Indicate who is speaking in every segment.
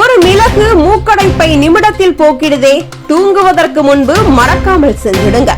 Speaker 1: ஒரு மிளகு மூக்கடைப்பை நிமிடத்தில் போக்கிடுதே. தூங்குவதற்கு முன்பு மறக்காமல் சென்றிடுங்க.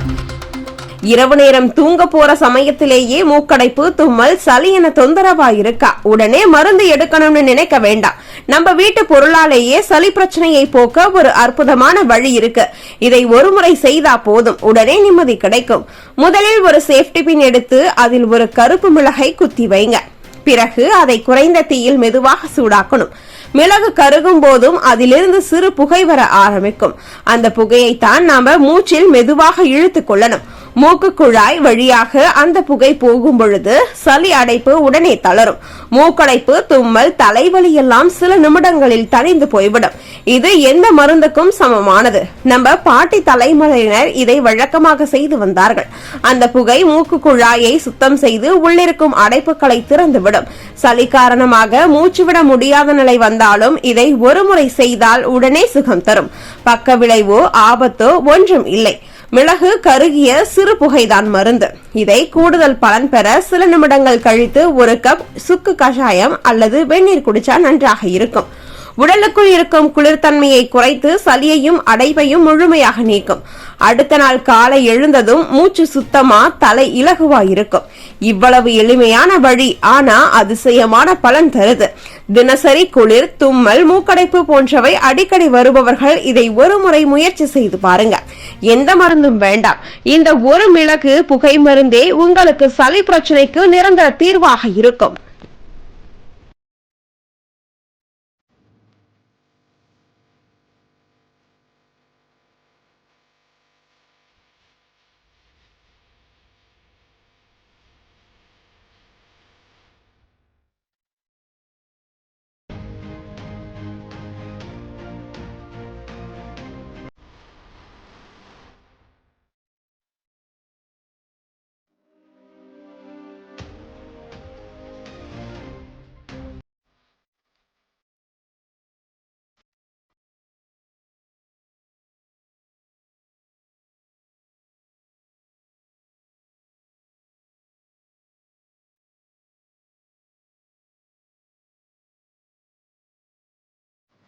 Speaker 1: இரவு நேரம் தூங்க போற சமயத்திலேயே மூக்கடைப்பு தும்மல் சளி என தொந்தரவா இருக்கா உடனே மருந்து எடுக்கணும்னு நினைக்க வேண்டாம். நம்ம வீட்டு பொருளாலேயே சளி பிரச்சனையை போக்க ஒரு அற்புதமான வழி இருக்கு. இதை ஒருமுறை செய்தா போதும். உடனே நிம்மதி கிடைக்கும். முதலில் ஒரு சேஃப்டி பின் எடுத்து அதில் ஒரு கருப்பு மிளகை குத்தி வைங்க. பிறகு அதை குறைந்த தீயில் மெதுவாக சூடாக்கணும். மிளகு கருகும் போதும் அதிலிருந்து சிறு புகை வர ஆரம்பிக்கும். அந்த புகையைத்தான் நாம மூச்சில் மெதுவாக இழுத்து கொள்ளணும். மூக்கு குழாய் வழியாக அந்த புகை போகும் பொழுது சளி அடைப்பு உடனே தளரும். மூக்கடைப்பு தும்மல் தலைவலி எல்லாம் சில நிமிடங்களில் தணிந்து போய்விடும். இது எந்த மருந்துக்கும் சமமானது. நம்ம பாட்டி தலைமுறையினர் இதை வழக்கமாக செய்து வந்தார்கள். அந்த புகை மூக்கு குழாயை சுத்தம் செய்து உள்ளிருக்கும் அடைப்புகளை திறந்துவிடும். சளி காரணமாக மூச்சுவிட முடியாத நிலை வந்தாலும் இதை ஒருமுறை செய்தால் உடனே சுகம் தரும். பக்க விளைவோ ஆபத்தோ ஒன்றும் இல்லை. மிளகு கருகிய சிறு புகைதான் மருந்து. இதை கூடுதல் பலன் பெற சில நிமிடங்கள் கழித்து ஒரு கப் சுக்கு கஷாயம் அல்லது வெந்நீர் குடிச்சா நன்றாக இருக்கும். உடலுக்குள் இருக்கும் குளிர்தன்மையை குறைத்து சளியையும் அடைவையும் முழுமையாக நீக்கும். அடுத்த நாள் காலை எழுந்ததும் மூச்சு சுத்தமா தலை இலகுவா இருக்கும் இவ்வளவு எளிமையான வழி ஆனா அதிசயமான பலன் தருது. தினசரி குளிர் தும்மல் மூக்கடைப்பு போன்றவை அடிக்கடி வருபவர்கள் இதை ஒரு முறை முயற்சி செய்து பாருங்க. எந்த மருந்தும் வேண்டாம். இந்த ஒரு மிளகு புகை மருந்தே உங்களுக்கு சளி பிரச்சனைக்கு நிரந்தர தீர்வாக இருக்கும்.